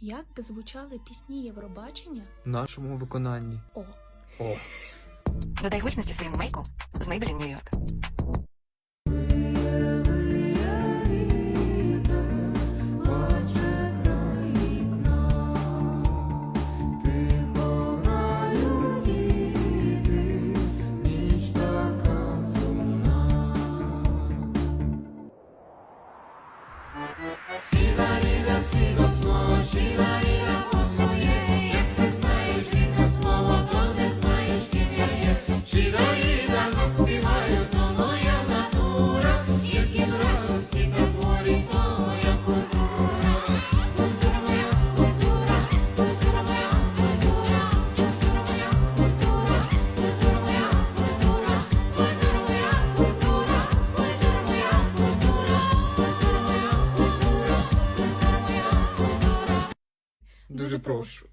Як би звучали пісні Євробачення? В нашому виконанні. О, О. Додай гучності своєму мейку з Maybelline New York. Дуже Дуже прошу.